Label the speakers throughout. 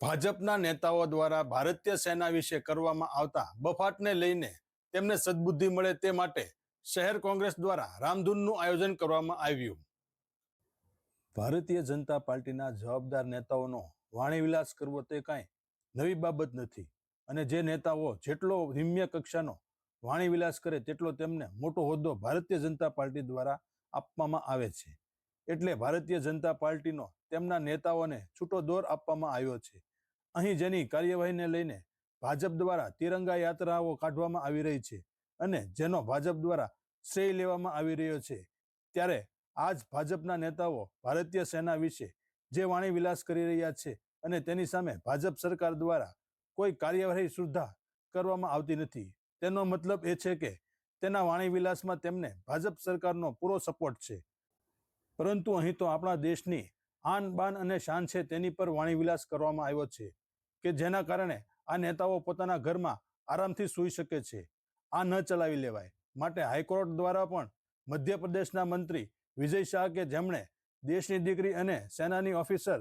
Speaker 1: ભાજપના નેતાઓ દ્વારા ભારતીય સેના વિશે કરવામાં આવતા બફાટને લઈને તેમને સદબુદ્ધિ મળે તે માટે શહેર કોંગ્રેસ દ્વારા રામધૂનનું આયોજન કરવામાં આવ્યું. ભારતીય જનતા પાર્ટીના જવાબદાર નેતાઓનો વાણીવિલાસ કરવો તે કાંઈ નવી બાબત નથી અને જે નેતાઓ જેટલો નિમ્ય કક્ષાનો વાણીવિલાસ કરે તેટલો તેમને મોટો હોદ્દો ભારતીય જનતા પાર્ટી દ્વારા આપવામાં આવે છે. એટલે ભારતીય જનતા પાર્ટીનો તેમના નેતાઓને છૂટો દોર આપવામાં આવ્યો છે. અહીં જેની કાર્યવાહીને લઈને ભાજપ દ્વારા તિરંગા યાત્રાઓ કાઢવામાં આવી રહી છે અને જેનો ભાજપ દ્વારા શ્રેય લેવામાં આવી રહ્યો છે. ત્યારે આજ ભાજપના નેતાઓ ભારતીય સેના વિશે જે વાણી વિલાસ કરી રહ્યા છે અને તેની સામે ભાજપ સરકાર દ્વારા કોઈ કાર્યવાહી સુદ્ધા કરવામાં આવતી નથી. તેનો મતલબ એ છે કે તેના વાણી વિલાસમાં તેમને ભાજપ સરકારનો પૂરો સપોર્ટ છે. પરંતુ અહીં તો આપણા દેશની આન બાન અને શાન છે તેની પર વાણીવિલાસ કરવામાં આવ્યો છે, કે જેના કારણે આ નેતાઓ પોતાના ઘરમાં આરામથી સૂઈ શકે છે. આ ન ચલાવી લેવાય. માટે હાઈકોર્ટ દ્વારા પણ મધ્યપ્રદેશના મંત્રી વિજય શાહ કે જેમણે દેશની દીકરી અને સેનાની ઓફિસર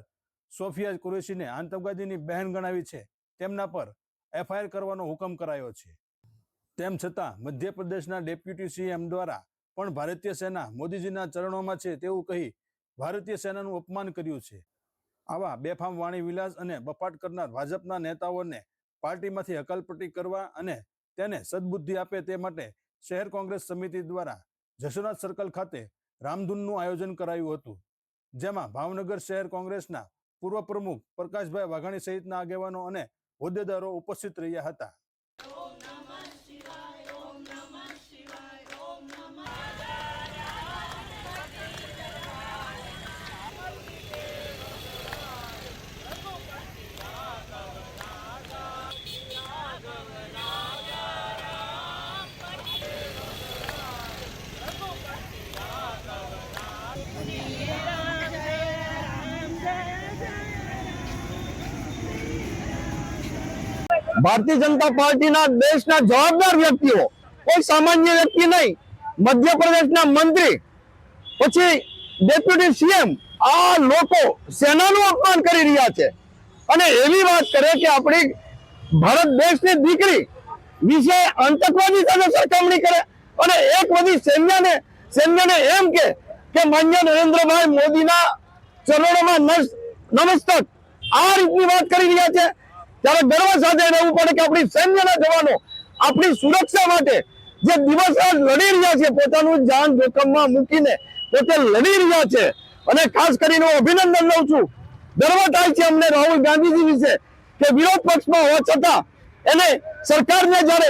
Speaker 1: સોફિયા કુરેશીને આતંકવાદીની બહેન ગણાવી છે, તેમના પર એફઆઈઆર કરવાનો હુકમ કરાયો છે. તેમ છતાં મધ્યપ્રદેશના ડેપ્યુટી સીએમ દ્વારા પણ ભારતીય સેના મોદીજીના ચરણોમાં છે તેવું કહી ભારતીય સેનાનું અપમાન કર્યું છે. આવા બેફામ વાણી વિલાસ અને બફાટ કરનાર ભાજપના નેતાઓને પાર્ટીમાંથી હકાલપટ્ટી કરવા અને તેને સદબુદ્ધિ આપે તે માટે શહેર કોંગ્રેસ સમિતિ દ્વારા જશોનાથ સર્કલ ખાતે રામધૂનનું આયોજન કરાયું હતું, જેમાં ભાવનગર શહેર કોંગ્રેસના પૂર્વ પ્રમુખ પ્રકાશભાઈ વાઘાણી સહિતના આગેવાનો અને હોદ્દેદારો ઉપસ્થિત રહ્યા હતા.
Speaker 2: ભારતીય જનતા પાર્ટીના દેશના જવાબદાર વ્યક્તિઓ. કોઈ સામાન્ય વ્યક્તિ નહીં. મધ્યપ્રદેશના મંત્રી, પછી ડેપ્યુટી સીએમ. આ લોકો સેનાનું અપમાન કરી રહ્યા છે. અને એવી વાત કરે કે આપણી ભારત દેશની દીકરી વિશે આતંકવાદી સાથે સરખામણી કરે. અને એક બધી સૈન્યને સૈન્યને એમ કે કે માન્ય નરેન્દ્રભાઈ મોદીના ચરણોમાં નમસ્તક આ રીતની વાત કરી રહ્યા છે. ત્યારે ગર્વ સાથે રહેવું પડે કે આપણી સૈન્યના જવાનો આપણી સુરક્ષા માટે જે દિવસ રાત લડી રહ્યા છે, પોતાનું જાન જોખમમાં મૂકીને પોતે લડી રહ્યા છે. અને ખાસ કરીને હું અભિનંદન લઉં છું. ગર્વ થાય છે અમને રાહુલ ગાંધીજી વિશે કે વિરોધ પક્ષમાં હોવા છતાં એને સરકારને જ્યારે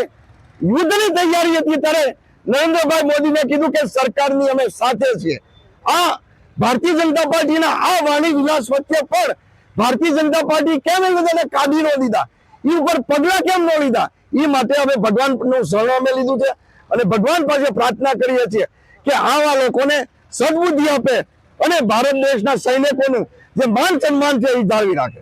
Speaker 2: યુદ્ધની તૈયારી હતી ત્યારે નરેન્દ્રભાઈ મોદીને કીધું કે સરકારની અમે સાથે છીએ. આ ભારતીય જનતા પાર્ટીના આ વાણી વિલાસ વચ્ચે પણ ભારતીય જનતા પાર્ટી કેમ એ બધાને કાઢી ન દીધા? એ ઉપર પગલા કેમ ન લીધા? એ માટે અમે ભગવાનનું શરણ અમે લીધું છે. અને ભગવાન પાસે પ્રાર્થના કરીએ છીએ કે આવા લોકોને સદબુદ્ધિ આપે અને ભારત દેશના સૈનિકોનું જે માન સન્માન છે એ જાળવી રાખે.